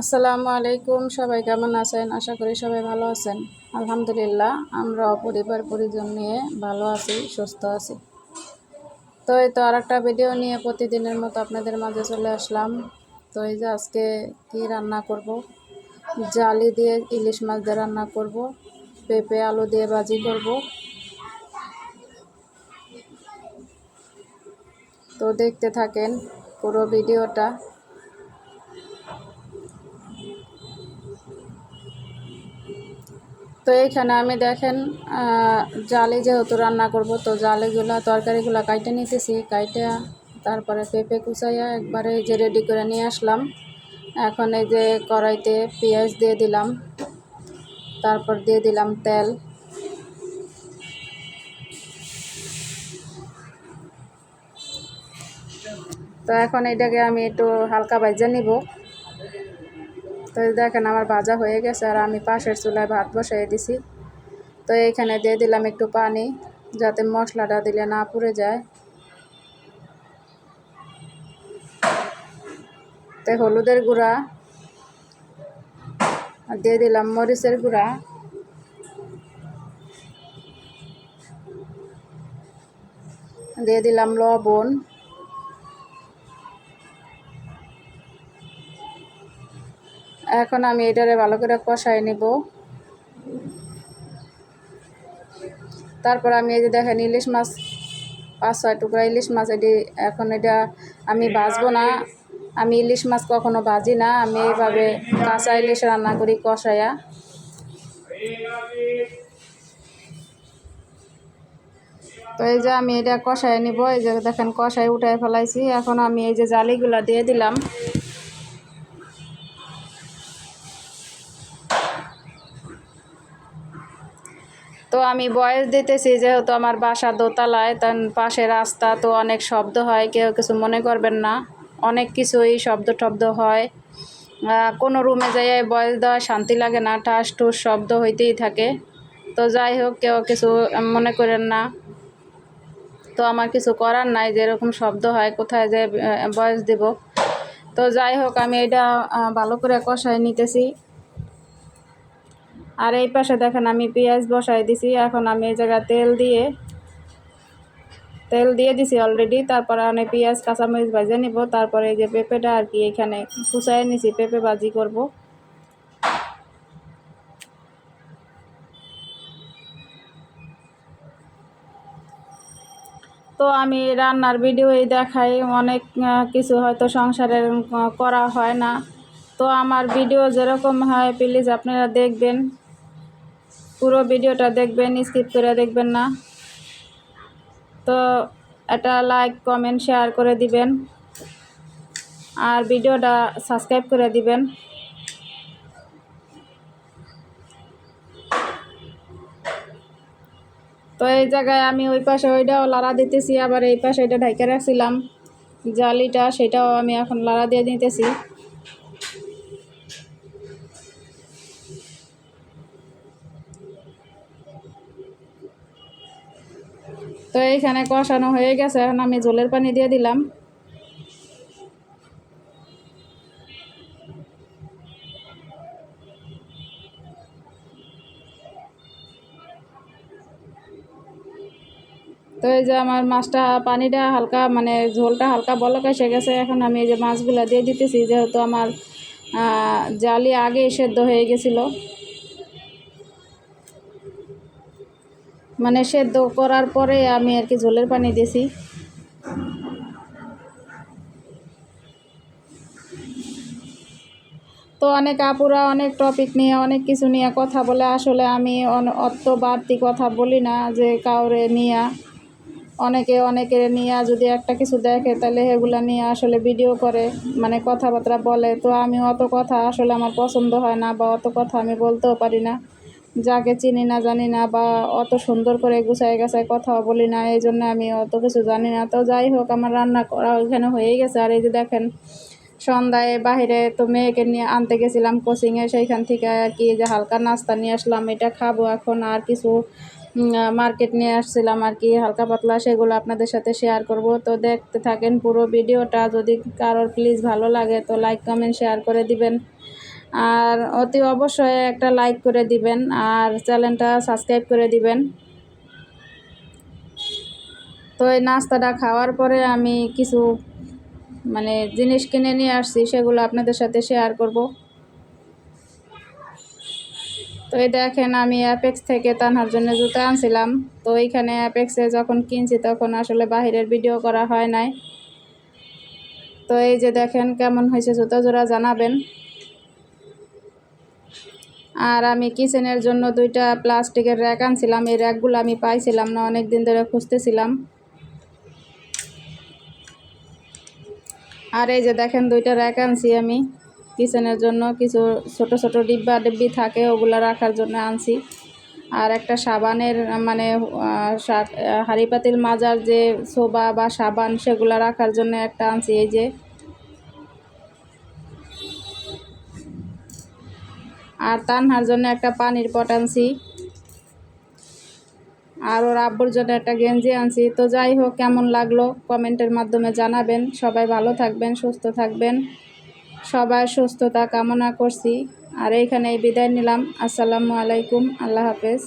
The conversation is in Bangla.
আসসালামু আলাইকুম, সবাই কেমন আছেন? আশা করি সবাই ভালো আছেন। আলহামদুলিল্লাহ, আমরা পরিবার পরিজন নিয়ে ভালো আছি, সুস্থ আছি। তো এই তো আর একটা ভিডিও নিয়ে প্রতিদিনের মতো আপনাদের মাঝে চলে আসলাম। তো এই যে আজকে কি রান্না করব? জালি দিয়ে ইলিশ মাছ দিয়ে রান্না করব, পেঁপে আলু দিয়ে ভাজি করব। তো দেখতে থাকেন পুরো ভিডিওটা তো এইখানে আমি দেখেন জালি যেহেতু রান্না করব, তো জালিগুলা, তরকারিগুলো কাইটে নিতেছি, কাইটে তারপরে পেঁপে কুচাইয়া একবারে যে রেডি করে নিয়ে আসলাম। এখন এই যে কড়াইতে পেঁয়াজ দিয়ে দিলাম, তারপর দিয়ে দিলাম তেল। তো এখন এটাকে আমি একটু হালকা ভাজা নিব। তো দেখেন আমার ভাজা হয়ে গেছে আর আমি পাশের চুলায় ভাত বসাই দিছি। তো এইখানে দিয়ে দিলাম একটু পানি, যাতে মশলাটা দিলে না পুড়ে যায়। তো হলুদের গুঁড়া দিয়ে দিলাম মরিচের গুঁড়া। দিয়ে দিলাম লবণ। এখন আমি এটারে ভালো করে কষাই নেব। তারপর আমি এই যে দেখেন ইলিশ মাছ, পাঁচ ছয় টুকরা ইলিশ মাছ, এটি এখন এটা আমি ভাজবো না। আমি ইলিশ মাছ কখনো ভাজি না, আমি এইভাবে কাঁচা ইলিশ রান্না করি কষাইয়া তো এই যে আমি এটা কষাই নিব, এই যে দেখেন কষাই উঠাই ফেলাইছি। এখন আমি এই যে জালিগুলো দিয়ে দিলাম। আমি বয়স দিতেছি, যেহেতু আমার বাসা দোতলায় তার পাশে রাস্তা তো অনেক শব্দ হয়, কেউ কিছু মনে করবেন না। অনেক কিছুই শব্দ টব্দ হয়। কোনো রুমে যাই বয়স দেওয়া শান্তি লাগে না, ঠাস ঠুস শব্দ হইতেই থাকে। তো যাই হোক, কেউ কিছু মনে করেন না। তো আমার কিছু করার নাই, যেরকম শব্দ হয়, কোথায় যে বয়স দেব। তো যাই হোক, আমি এটা ভালো করে কষায় নিতেছি। আর এই পাশে দেখেন আমি পেঁয়াজ বসাই দিছি, এখন আমি এই জায়গায় তেল দিয়ে তেল দিয়ে দিছি অলরেডি তারপরে আমি পেঁয়াজ, কাঁচামরিচ ভাজে নিব, তারপরে এই যে পেঁপেটা আর কি এখানে কুচাই নিছি, পেঁপে ভাজি করব। তো আমি রান্নার ভিডিওই দেখাই, অনেক কিছু হয়তো সংসারের করা হয় না। তো আমার ভিডিও যেরকম হয় প্লিজ আপনারা দেখবেন। পুরো ভিডিওটা দেখবেন স্কিপ করে দেখবেন না। তো এটা লাইক কমেন্ট শেয়ার করে দিবেন। আর ভিডিওটা সাবস্ক্রাইব করে দিবেন। তো এই জায়গায় আমি ওই পাশে ওইটাও লাড়া দিতেছি, আবার এই পাশে এটা ঢাইকে রাখছিলাম। জালিটা সেটাও আমি এখন লাড়া দিয়ে দিতেছি। তো এইখানে কষানো হয়ে গেছে, এখন আমি জলের পানি দিয়ে দিলাম। তো এই যে আমার মাছটা পানিটা হালকা মানে ঝোলটা হালকা বলক এসে গেছে, এখন আমি এই যে মাছগুলো দিয়ে দিতেছি, যেহেতু আমার জালি আগে সেদ্ধ হয়ে গেছিল। মানে সেদ্ধ করার পরে আমি আর কি ঝোলের পানি দিয়েছি। তো অনেক আপুরা অনেক টপিক নিয়ে, অনেক কিছু নিয়ে কথা বলে। আসলে আমি অত বাড়তি কথা বলি না যে কাউরে নিয়ে। অনেকে অনেকের নিয়ে যদি একটা কিছু দেখে, তাহলে সেগুলো নিয়ে আসলে ভিডিও করে মানে কথাবার্তা বলে। তো আমি অত কথা আসলে আমার পছন্দ হয় না বা অত কথা আমি বলতেও পারি না। যাকে চিনি না, জানি না বা অত সুন্দর করে গুছাই গাছায় কথাও বলি না, এই জন্য আমি অত কিছু জানি না। তো যাই হোক, আমার রান্না করা ওইখানে হয়েই গেছে। আর এই যে দেখেন, সন্ধ্যায় বাহিরে তো মেয়েকে নিয়ে আনতে গেছিলাম কোচিংয়ে, সেইখান থেকে আর কি যে হালকা নাস্তা নিয়ে আসলাম, এটা খাব এখন। আর কিছু মার্কেট নিয়ে আসছিলাম আর কি, হালকা পাতলা, সেগুলো আপনাদের সাথে শেয়ার করব। তো দেখতে থাকেন পুরো ভিডিওটা, যদি কারোর প্লিজ ভালো লাগে তো লাইক কমেন্ট শেয়ার করে দিবেন। আর অতি অবশ্যই একটা লাইক করে দিবেন আর চ্যানেলটা সাবস্ক্রাইব করে দিবেন। তো এই নাস্তাটা খাওয়ার পরে আমি কিছু মানে জিনিস কিনে নিয়ে আসছি, সেগুলো আপনাদের সাথে শেয়ার করব। তো এই দেখেন আমি অ্যাপেক্স থেকে তানহার জন্য জুতো আনছিলাম। তো এইখানে অ্যাপেক্সে যখন কিনছি তখন আসলে বাহিরের ভিডিও করা হয় নাই। তো এই যে দেখেন কেমন হয়েছে জুতো জোড়া জানাবেন। আর আমি কিচেনের জন্য দুইটা প্লাস্টিকের র্যাক আনছিলাম। এই র্যাকগুলো আমি পাইছিলাম না অনেক দিন ধরে খুঁজতেছিলাম। আর এই যে দেখেন, দুইটা র্যাক আনছি আমি কিচেনের জন্য। কিছু ছোট ছোট ডিব্বা ডিব্বি থাকে, ওগুলো রাখার জন্য আনছি। আর একটা সাবানের মানে হাঁড়ি পাতিল মাজার যে সোবা বা সাবান, সেগুলো রাখার জন্য একটা আনছি। এই যে আর তানহার জন্য একটা পানির পট আনছি। আর ওর আব্বুর জন্য একটা গেঞ্জি আনছি। তো যাই হোক, কেমন লাগল কমেন্টের মাধ্যমে জানাবেন। সবাই ভালো থাকবেন, সুস্থ থাকবেন। সবাই সুস্থতা কামনা করছি। আর এইখানে বিদায় নিলাম। আসসালামু আলাইকুম। আল্লাহ হাফেজ।